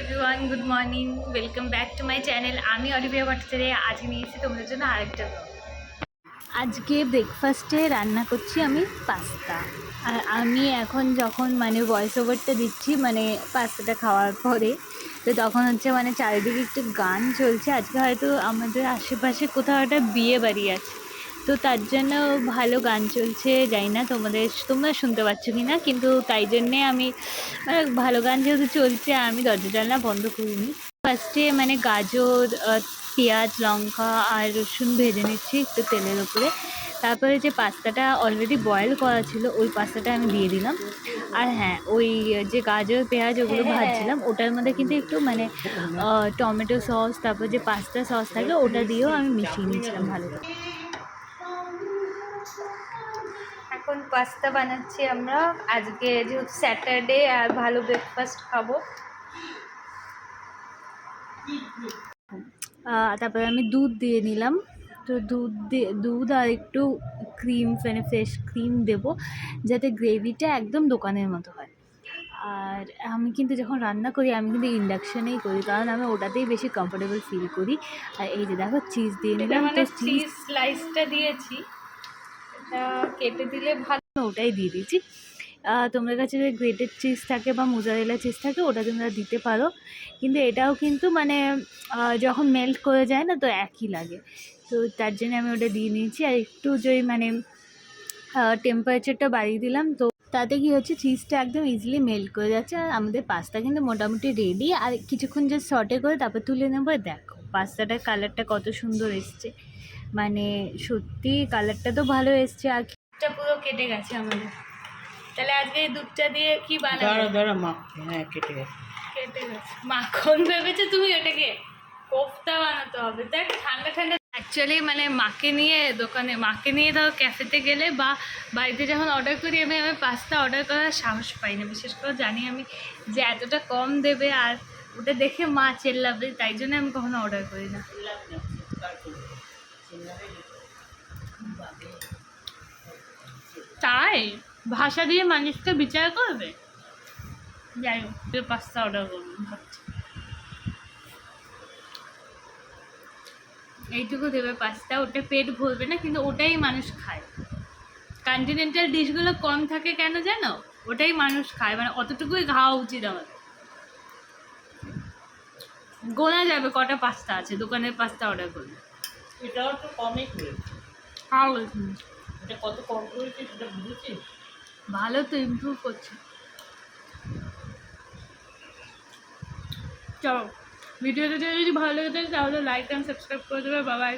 Everyone good morning welcome back to my channel আমি Olivia Bhattacharya. আজকে নিয়ে এসেছি তোমাদের জন্য আরেকটা আজকে ব্রেকফাস্টে রান্না করছি আমি পাস্তা। আর আমি এখন যখন মানে ভয়েস ওভারটা দিচ্ছি মানে পাস্তাটা খাওয়ার পরে, তো তখন হচ্ছে মানে চারিদিকে একটু গান চলছে। আজকে হয়তো আমাদের আশেপাশে কোথাও একটা বিয়ে বাড়ি আছে। তো তার জন্য ভালো গান চলছে, জানি না তোমাদের, তোমরা শুনতে পাচ্ছ কি না? কিন্তু তাই জন্যে আমি মানে ভালো গান যেহেতু চলছে, আমি দরজা জানলা বন্ধ করিনি। ফার্স্টে মানে গাজর পেঁয়াজ, লঙ্কা আর রসুন ভেজে নিচ্ছি একটু তেলের উপরে তারপরে যে পাস্তাটা অলরেডি বয়েল করা ছিল, ওই পাস্তাটা আমি দিয়ে দিলাম। আর হ্যাঁ ওই যে গাজর, পেঁয়াজ ওগুলো ভাজছিলাম, ওটার মধ্যে কিন্তু একটু মানে টমেটো সস, তারপর যে পাস্তা সস থাকে ওটা দিয়েও আমি মিশিয়ে নিয়েছিলাম ভালো করে। এখন পাস্তা বানাচ্ছি আমরা। আজকে যেহেতু স্যাটারডে আর ভালো ব্রেকফাস্ট খাব। তারপরে আমি দুধ দিয়ে নিলাম। তো দুধ দিয়ে দুধ আর একটু ক্রিম মানে ফ্রেশ ক্রিম দেবো যাতে গ্রেভিটা একদম দোকানের মতো হয়। আর আমি কিন্তু যখন রান্না করি আমি কিন্তু ইন্ডাকশানেই করি কারণ আমি ওটাতেই বেশি কমফোর্টেবল ফিল করি। আর এই যে দেখো চিজ দিয়ে নিলাম মানে চিজ চিজ স্লাইসটা দিয়েছি। কেটে দিলে ভালো। ওটাই দিয়ে দিয়েছি। আহ, তোমাদের কাছে যদি গ্রেটেড চিজ থাকে বা মোজারেলা চিজ থাকে ওটা তোমরা দিতে পারো। কিন্তু এটাও কিন্তু মানে যখন মেল্ট করে যায় না তো একই লাগে। তো তার জন্য আমি ওটা দিয়ে নিয়েছি। আর একটু যদি মানে টেম্পারেচারটা বাড়িয়ে দিলাম তো তাতে কি হচ্ছে চিজটা একদম ইজিলি মেল্ট করে যাচ্ছে। আর আমাদের পাস্তা কিন্তু মোটামুটি রেডি আর কিছুক্ষণ যে শর্টে করে তারপর তুলে নেব দেখো। পাস্তাটার কালারটা কত সুন্দর এসছে। মানে সত্যি কালারটা তো ভালো এসছে আর দুধটা পুরো কেটে গেছে আমাদের। তাহলে আজকে এই দুধটা দিয়ে কি বানাবো? দাঁড়া দাঁড়া মা হ্যাঁ কেটে গেছে। কেটে গেছে। মাখন ভেবেছো তুমি ওটাকে কোফতা বানাতে হবে? দেখ ঠান্ডা ঠান্ডা। অ্যাকচুয়ালি মানে মাকে নিয়ে দোকানে মাকে নিয়ে ধরো ক্যাফেতে গেলে বা বাড়িতে যখন অর্ডার করি আমি আমি পাস্তা অর্ডার করার সাহস পাই না। বিশেষ করে জানি আমি যে এতটা কম দেবে আর ওটা দেখে মা চেল্লাবে তাই জন্য আমি কখনো অর্ডার করি না। তাই? ভাষা দিয়ে মানুষকে বিচার করবে? যাই হোক পাস্তা অর্ডার করব ভাবছি। এইটুকু দেবে পাস্তা ওটা পেট ভরবে না কিন্তু ওটাই মানুষ খায়। কন্টিনেন্টাল ডিশগুলো কম থাকে কেন জানো? ওটাই মানুষ খায় মানে অতটুকুই খাওয়া উচিত আমাদের। গোনা যাবে কটা পাস্তা আছে? দোকানের পাস্তা অর্ডার করলে এটাও তো কমই করেছে এটা কত কম করেছে সেটা বুঝেছিস? ভালো তো ইমপ্রুভ করছে। চলো ভিডিওটা যদি ভালো লেগে থাকে তাহলে লাইক অ্যান্ড সাবস্ক্রাইব করে দেবে। বাবাই